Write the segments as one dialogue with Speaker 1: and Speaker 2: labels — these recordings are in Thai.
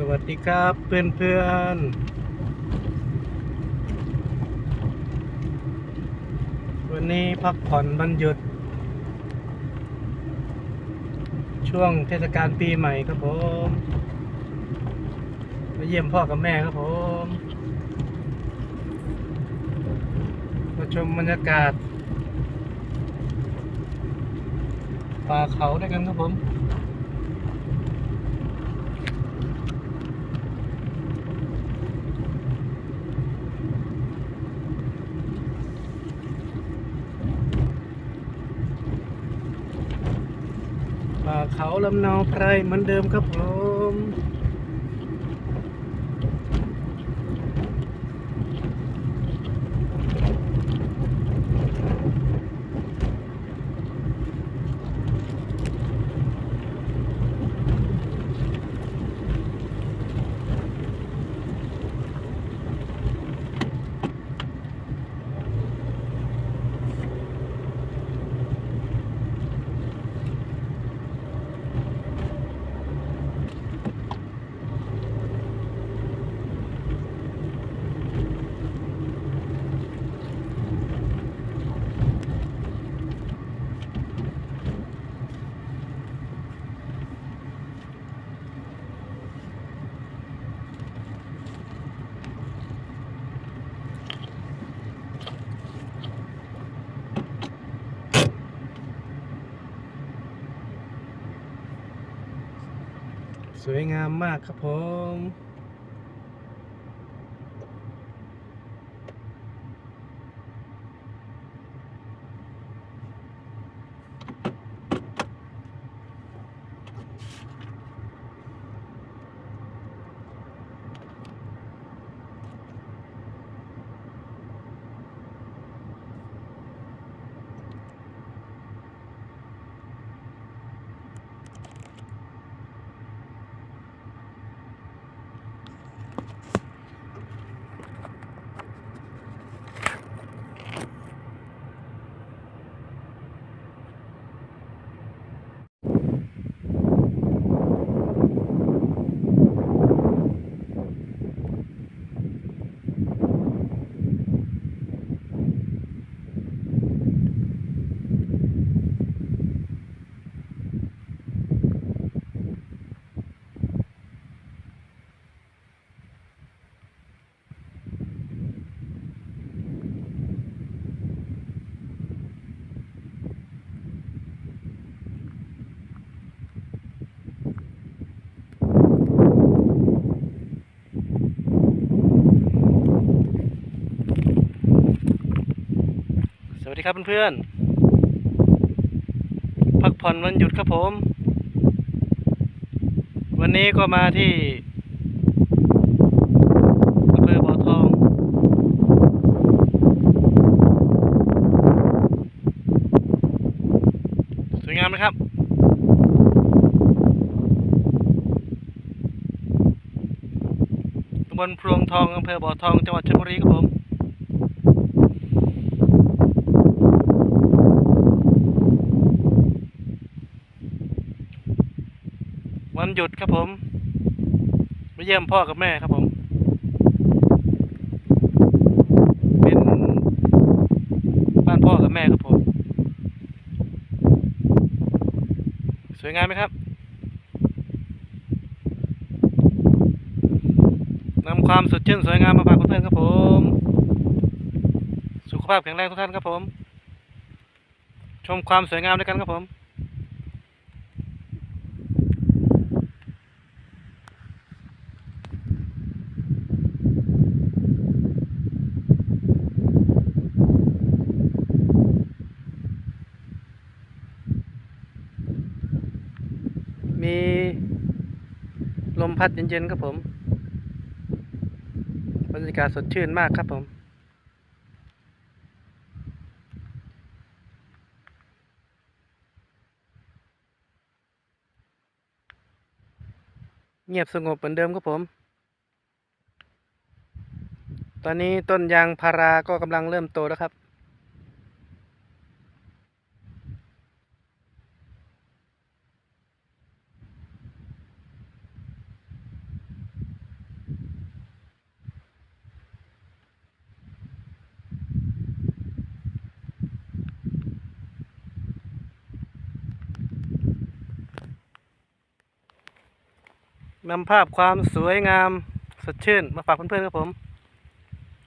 Speaker 1: สวัสดีครับเพื่อนเพื่อนวันนี้พักผ่อนวันหยุด ช่วงเทศกาลปีใหม่ครับผมมาเยี่ยมพ่อกับแม่ครับผมมาชมบรรยากาศ ป่าเขาด้วยกันครับผม เขาลำเนาไพรเหมือนเดิมครับผม สวยงามมากครับผม ครับเพื่อนๆพักผ่อนวันหยุดครับผม วันนี้ก็มาที่อำเภอบ่อทอง สวยงามไหมครับตำบลพลวงทองอำเภอบ่อทองจังหวัดชลบุรีครับผม วัน หยุดครับผมมาเยี่ยมพ่อกับแม่ครับผม เป็นบ้านพ่อกับแม่ครับผม สวยงามไหมครับนำความสดชื่นสวยงามมาฝากเพื่อนๆครับผม สุขภาพแข็งแรงทุกท่านครับผม ชมความสวยงามด้วยกันครับผมลม พัดเย็นๆครับผมบรรยากาศสดชื่นมากครับผมเงียบสงบเหมือนเดิมครับผม ตอนนี้ต้นยางพาราก็กำลังเริ่มโตแล้วครับ นำภาพความสวยงามสดชื่น มาฝากเพื่อนๆครับผม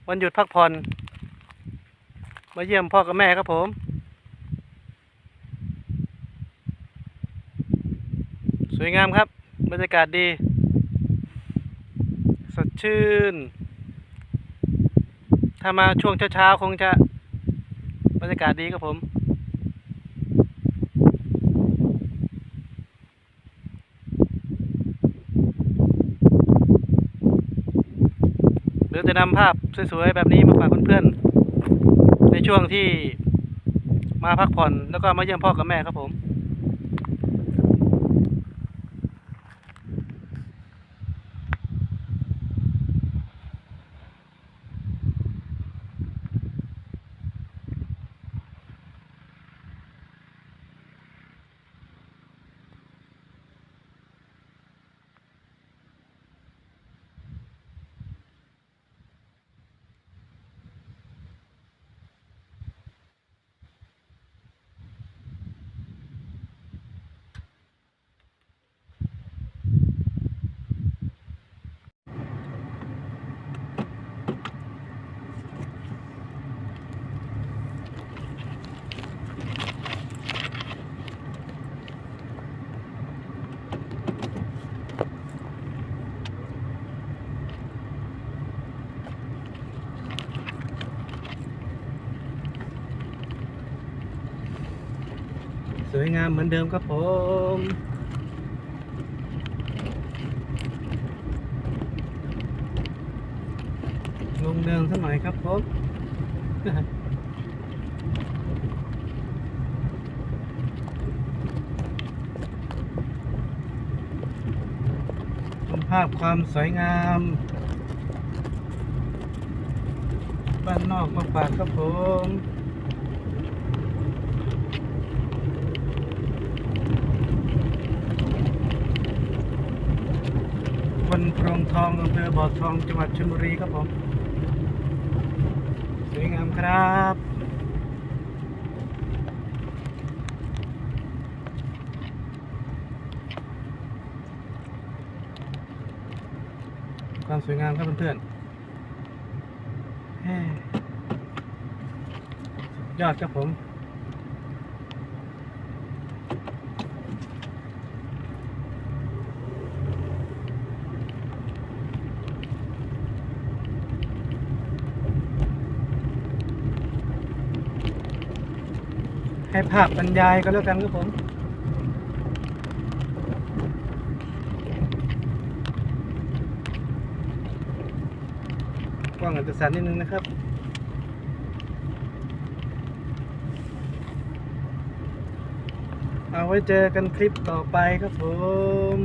Speaker 1: วันหยุดพักผ่อน มาเยี่ยมพ่อกับแม่ครับผม สวยงามครับบรรยากาศดี สดชื่น ถ้ามาช่วงเช้าๆคงจะบรรยากาศดีครับผม ห รือจะนำภาพสวยๆแบบนี้มาฝากเพื่อนๆในช่วงที่มาพักผ่อนแล้วก็มาเยี่ยมพ่อกับแม่ครับผม ส วยงามเหมือนเดิมครับผมลงเดินสักหน่อยครับผมชมภาพความสวยงามบ้านนอกมาฝากครับผม วันโพรง ทองอำเภอบ่อทองจังหวัดชลบุรีครับผม สวยงามครับความสวยงามครับเพื่อนๆยอดครับผม ภาพบรรยายก็แล้วกันครับผมกล้องอาจจะสั่นนิดนึงนะครับเอาไว้เจอกันคลิปต่อไปครับผม